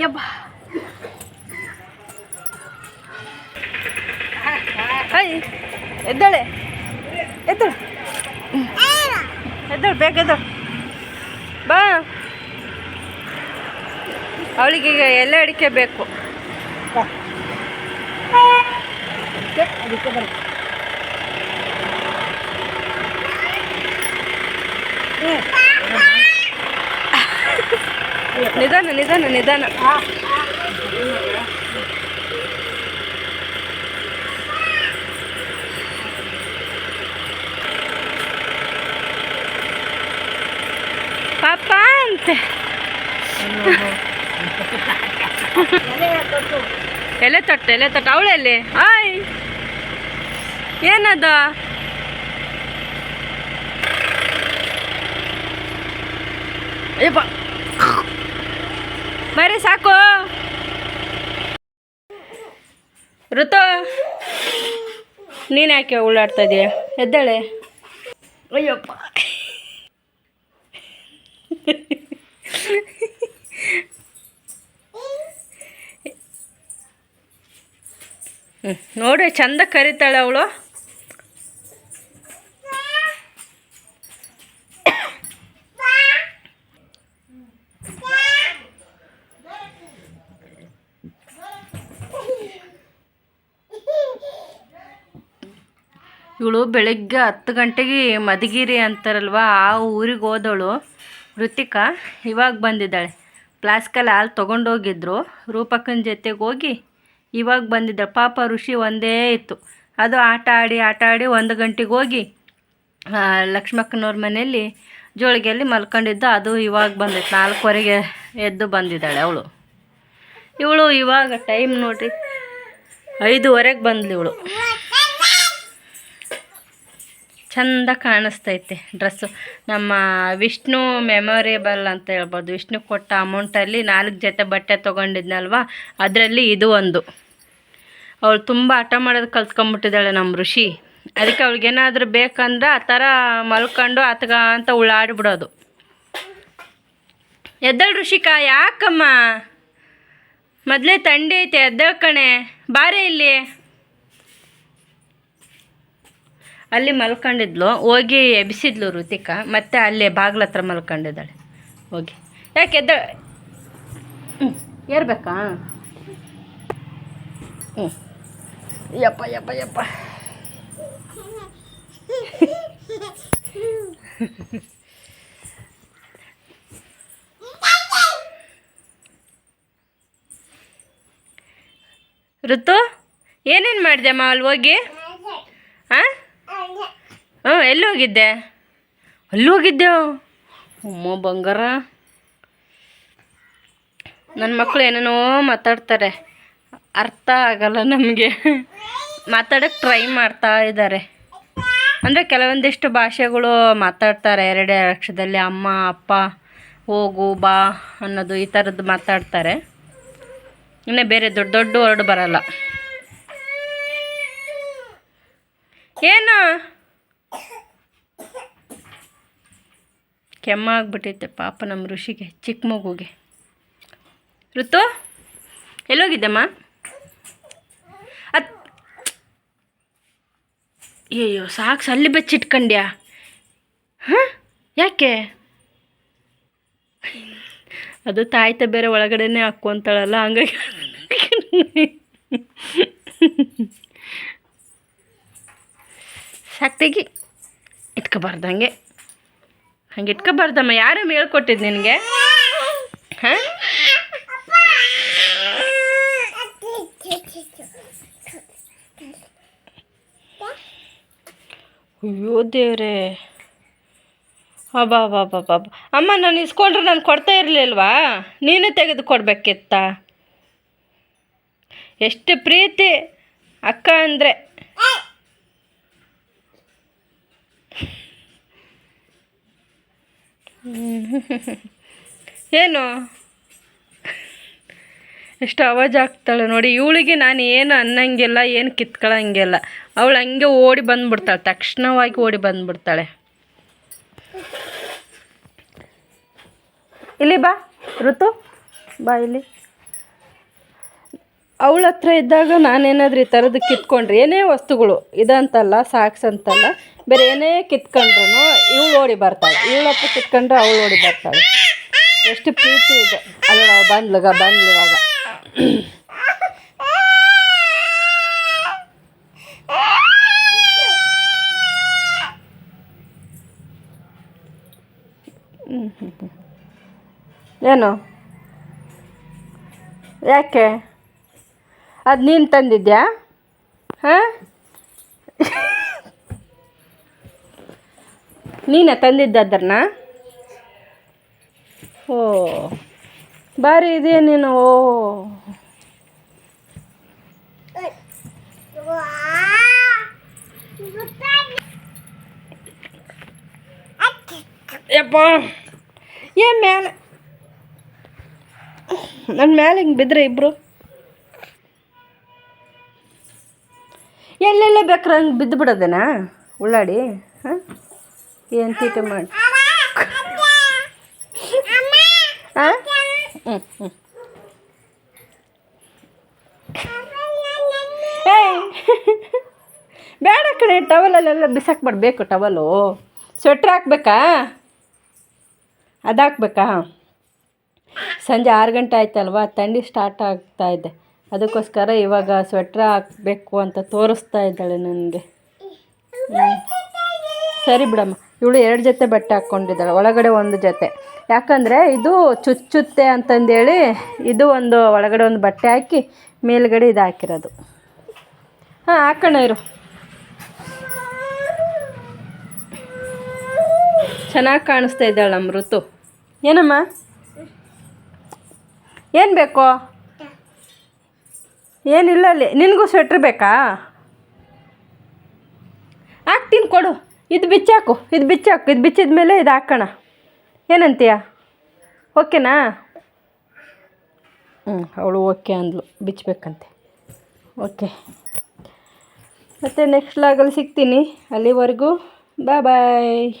ಯಬ್ಬಾ. Hi ಎದ್ದಾಳೆ. ಎದ್ದಳು. ಎದ್ದಳು ಬೇಗ ಎದ್ದಳು. ಬಾ. ಅವಳಿಗೆ ಎಲ್ಲ ಅಡಿಕೆ ಬೇಕು. ಹ್ಞೂ ನಿಧಾನ ನಿಧಾನ ನಿಧಾನ. ಪಾಪ ಅಂತೆ. ಎಲೆ ತೊಟ್ಟು ಎಲೆ ತೊಟ್ಟು. ಅವಳೆಲ್ಲಿ? ಹಾಯ್ ಏನದ? ಅಯ್ಯಪ್ಪ. ಬರೀ ಸಾಕು. ಋತು ನೀನು ಯಾಕೆ ಉಳ್ಳಾಡ್ತಾ ಇದೀಯ? ಎದ್ದಾಳೆ. ಅಯ್ಯಪ್ಪ. ಹ್ಞೂ ನೋಡಿ ಚಂದ ಕರಿತಾಳೆ ಅವಳು. ಇವಳು ಬೆಳಗ್ಗೆ ಹತ್ತು ಗಂಟೆಗೆ ಮಧುಗಿರಿ ಅಂತಾರಲ್ವ, ಆ ಊರಿಗೆ ಹೋದವಳು ಋತಿಕಾ. ಇವಾಗ ಬಂದಿದ್ದಾಳೆ. ಫ್ಲಾಸ್ಕಲ್ಲಿ ಹಾಲು ತೊಗೊಂಡೋಗಿದ್ರು. ರೂಪಕ್ಕನ ಜೊತೆಗೆ ಹೋಗಿ ಇವಾಗ ಬಂದಿದ್ದಾಳೆ. ಪಾಪ ಋಷಿ ಒಂದೇ ಇತ್ತು. ಅದು ಆಟ ಆಡಿ ಆಟ ಆಡಿ ಒಂದು ಗಂಟೆಗೆ ಹೋಗಿ ಲಕ್ಷ್ಮಕ್ಕನವ್ರ ಮನೆಯಲ್ಲಿ ಜೋಳಿಗೆಯಲ್ಲಿ ಮಲ್ಕೊಂಡಿದ್ದು. ಅದು ಇವಾಗ ಬಂದೈತೆ ನಾಲ್ಕುವರೆಗೆ ಎದ್ದು ಬಂದಿದ್ದಾಳೆ ಅವಳು. ಇವಳು ಇವಾಗ ಟೈಮ್ ನೋಡಿರಿ, ಐದುವರೆಗೆ ಬಂದ್ಲು ಇವಳು. ಚಂದ ಕಾಣಿಸ್ತೈತೆ ಡ್ರೆಸ್ಸು. ನಮ್ಮ ವಿಷ್ಣು ಮೆಮೊರೇಬಲ್ ಅಂತ ಹೇಳ್ಬೋದು. ವಿಷ್ಣು ಕೊಟ್ಟ ಅಮೌಂಟಲ್ಲಿ ನಾಲ್ಕು ಜೊತೆ ಬಟ್ಟೆ ತೊಗೊಂಡಿದ್ನಲ್ವ? ಅದರಲ್ಲಿ ಇದು ಒಂದು. ಅವಳು ತುಂಬ ಹಠ ಮಾಡೋದು ಕಲ್ತ್ಕೊಂಬಿಟ್ಟಿದ್ದಾಳೆ ನಮ್ಮ ಋಷಿ. ಅದಕ್ಕೆ ಅವಳಿಗೇನಾದ್ರೂ ಬೇಕಂದ್ರೆ ಆ ಥರ ಮಲ್ಕೊಂಡು ಆತಗ ಅಂತ ಉಳ್ಳಾಡ್ಬಿಡೋದು. ಎದ್ದಳು ಋಷಿಕಾ, ಯಾಕಮ್ಮ? ಮೊದಲೇ ಥಂಡಿ ಐತೆ, ಎದ್ದೇಳ್ ಕಣೆ. ಬಾರೆ ಇಲ್ಲಿ. ಅಲ್ಲಿ ಮಲ್ಕೊಂಡಿದ್ಲು, ಹೋಗಿ ಎಬ್ಸಿದ್ಲು ಋತಿಕಾ, ಮತ್ತೆ ಅಲ್ಲಿ ಬಾಗ್ಲ ಹತ್ರ ಮಲ್ಕೊಂಡಿದ್ದಾಳೆ. ಹೋಗಿ. ಯಾಕೆ ಎದ್ದ ಏರ್ಬೇಕಾ? ಹ್ಞೂ ಯಪ್ಪ ಯಪ್ಪ ಯಪ್ಪ. ಋತು, ಏನೇನು ಮಾಡಿದೆ ಅಮ್ಮ ಹೋಗಿ? ಹ್ಞೂ ಎಲ್ಲಿ ಹೋಗಿದ್ದೆ? ಅಲ್ಲಿ ಹೋಗಿದ್ದೆ ಅಮ್ಮ ಬಂಗಾರ. ನನ್ನ ಮಕ್ಕಳು ಏನೇನೋ ಮಾತಾಡ್ತಾರೆ. ಅರ್ಥ ಆಗಲ್ಲ ನಮಗೆ. ಮಾತಾಡೋಕ್ಕೆ ಟ್ರೈ ಮಾಡ್ತಾ ಇದ್ದಾರೆ. ಅಂದರೆ ಕೆಲವೊಂದಿಷ್ಟು ಭಾಷೆಗಳು ಮಾತಾಡ್ತಾರೆ. ಎರಡೇ ಲಕ್ಷದಲ್ಲಿ ಅಮ್ಮ, ಅಪ್ಪ, ಹೋಗು, ಬಾ ಅನ್ನೋದು ಈ ಥರದ್ದು ಮಾತಾಡ್ತಾರೆ. ಇನ್ನೇ ಬೇರೆ ದೊಡ್ಡ ದೊಡ್ಡ ವರ್ಡ್ ಬರಲ್ಲ. ಏನು? ಕೆಮ್ಮಾಗ್ಬಿಟ್ಟೈತೆ ಪಾಪ ನಮ್ಮ ಋಷಿಗೆ, ಚಿಕ್ಕ ಮಗುಗೆ. ಋತು, ಎಲ್ಲೋಗಿದ್ದಮ್ಮ? ಅತ್ ಅಯ್ಯೋ ಸಾಕು ಸಲ್ಲಿ ಬೆಚ್ಚಿಟ್ಕೊಂಡ್ಯಾ? ಹಾಂ? ಯಾಕೆ? ಅದು ತಾಯ್ತ ಬೇರೆ ಒಳಗಡೆನೇ ಹಾಕ್ಕೊಂತಾಳಲ್ಲ, ಹಂಗಾಗಿ ಸಾಕ್ ತೆಗಿ ಇಟ್ಕೋಬಾರ್ದು ಹಂಗೆ ಹಂಗೆ ಇಟ್ಕೋಬಾರ್ದಮ್ಮ, ಯಾರು ಹೇಳ್ಕೊಟ್ಟಿದ್ದು ನಿನಗೆ? ಹಾಂ? ಅಯ್ಯೋ ದೇವ್ರೆ. ಅಬ್ಬಾ ಅಬ್ಬಾ ಅಮ್ಮ, ನಾನು ಇಸ್ಕೊಂಡ್ರೆ ನಾನು ಕೊಡ್ತಾ ಇರಲಿಲ್ವಾ? ನೀನೇ ತೆಗೆದು ಕೊಡಬೇಕಿತ್ತ? ಎಷ್ಟು ಪ್ರೀತಿ. ಅಕ್ಕ ಅಂದರೆ ಏನು? ಎಷ್ಟು ಅವಾಜ್ ಆಗ್ತಾಳೆ ನೋಡಿ. ಇವಳಿಗೆ ನಾನು ಏನು ಅನ್ನಂಗಿಲ್ಲ, ಏನು ಕಿತ್ಕೊಳ್ಳಂಗಿಲ್ಲ ಅವಳು ಹಂಗೆ ಓಡಿ ಬಂದ್ಬಿಡ್ತಾಳೆ, ತಕ್ಷಣವಾಗಿ ಓಡಿ ಬಂದ್ಬಿಡ್ತಾಳೆ. ಇಲ್ಲಿ ಬಾ, ಋತು. ಬಾ ಇಲ್ಲಿ. ಅವಳ ಹತ್ರ ಇದ್ದಾಗ ನಾನೇನಾದ್ರೂ ಈ ಥರದ್ದು ಕಿತ್ಕೊಂಡ್ರೆ ಏನೇ ವಸ್ತುಗಳು, ಇದಂತಲ್ಲ, ಸಾಕ್ಸ್ ಅಂತಲ್ಲ, ಬೇರೆ ಏನೇ ಕಿತ್ಕೊಂಡ್ರು ಇವಳು ಓಡಿ ಬರ್ತಾಳೆ. ಇವಳ ಹತ್ರ ಕಿತ್ಕೊಂಡ್ರೆ ಅವಳು ಓಡಿ ಬರ್ತಾಳೆ. ಎಷ್ಟು ಪ್ರೀತಿ ಇದೆ. ಅಲ್ಲ ಬಂದ್ಲಗ, ಬಂದ್ಲಿವಾಗ. ಏನು? ಯಾಕೆ? ಅದು ನೀನು ತಂದಿದ್ಯಾ? ಹಾಂ? ನೀನೇ ತಂದಿದ್ದ ಅದನ್ನ ಓ, ಬಾರಿ ಇದೆಯಾ ನೀನು? ಓ. ಯಪ್ಪ, ಏನು ಮೇಲೆ ನನ್ನ ಮೇಲೆ ಹಿಂಗೆ ಬಿದ್ದರೆ ಇಬ್ಬರು ಎಲ್ಲೆಲ್ಲ ಬೇಕಾರೆ ಹಂಗೆ ಬಿದ್ದು ಬಿಡೋದೇನಾ? ಉಳ್ಳಾಡಿ? ಹಾಂ? ಏನು ತೀಟ ಮಾಡಿ? ಹಾಂ? ಹ್ಞೂ ಹ್ಞೂ ಬೇಡ ಕಣೆ, ಟವಲಲ್ಲೆಲ್ಲ ಬಿಸಾಕ್ಬಾರ್ದು ಬೇಕು ಟವಲು. ಸ್ವೆಟ್ರ್ ಹಾಕ್ಬೇಕಾ? ಅದು ಹಾಕ್ಬೇಕಾ ಸಂಜೆ ಆರು ಗಂಟೆ ಆಯ್ತಲ್ವಾ? ಥಂಡಿ ಸ್ಟಾರ್ಟ್ ಆಗ್ತಾ ಇದೆ. ಅದಕ್ಕೋಸ್ಕರ ಇವಾಗ ಸ್ವೆಟ್ರ್ ಹಾಕಬೇಕು ಅಂತ ತೋರಿಸ್ತಾ ಇದ್ದಾಳೆ ನನಗೆ. ಸರಿ ಬಿಡಮ್ಮ. ಇವಳು ಎರಡು ಜೊತೆ ಬಟ್ಟೆ ಹಾಕ್ಕೊಂಡಿದ್ದಾಳೆ. ಒಳಗಡೆ ಒಂದು ಜೊತೆ. ಯಾಕಂದರೆ ಇದು ಚುಚ್ಚುತ್ತೆ ಅಂತಂದೇಳಿ ಇದು ಒಂದು ಒಳಗಡೆ ಒಂದು ಬಟ್ಟೆ ಹಾಕಿ ಮೇಲ್ಗಡೆ ಇದು ಹಾಕಿರೋದು. ಹಾಂ, ಹಾಕೋಣ ಇರು. ಚೆನ್ನಾಗಿ ಕಾಣಿಸ್ತಾ ಇದ್ದಾಳೆ ನಮ್ಮ ಋತು ಏನಮ್ಮ? ಏನು ಬೇಕು? ಏನಿಲ್ಲ ಅಲ್ಲಿ. ನಿನಗೂ ಸ್ವೆಟ್ರ್ ಬೇಕಾ? ಹಾಕ್ತೀನಿ ಕೊಡು. ಇದು ಬಿಚ್ಚಾಕು ಇದು ಬಿಚ್ಚಾಕು, ಇದು ಬಿಚ್ಚಿದ ಮೇಲೆ ಇದು ಹಾಕೋಣ. ಏನಂತೀಯ? ಓಕೆನಾ? ಹ್ಞೂ ಅವಳು ಓಕೆ ಅಂದ್ಲು. ಬಿಚ್ಚಬೇಕಂತೆ ಓಕೆ. ಮತ್ತು ನೆಕ್ಸ್ಟ್ ಲಾಗಲ್ಲಿ ಸಿಗ್ತೀನಿ. ಅಲ್ಲಿವರೆಗೂ ಬಾಯ್ ಬಾಯ್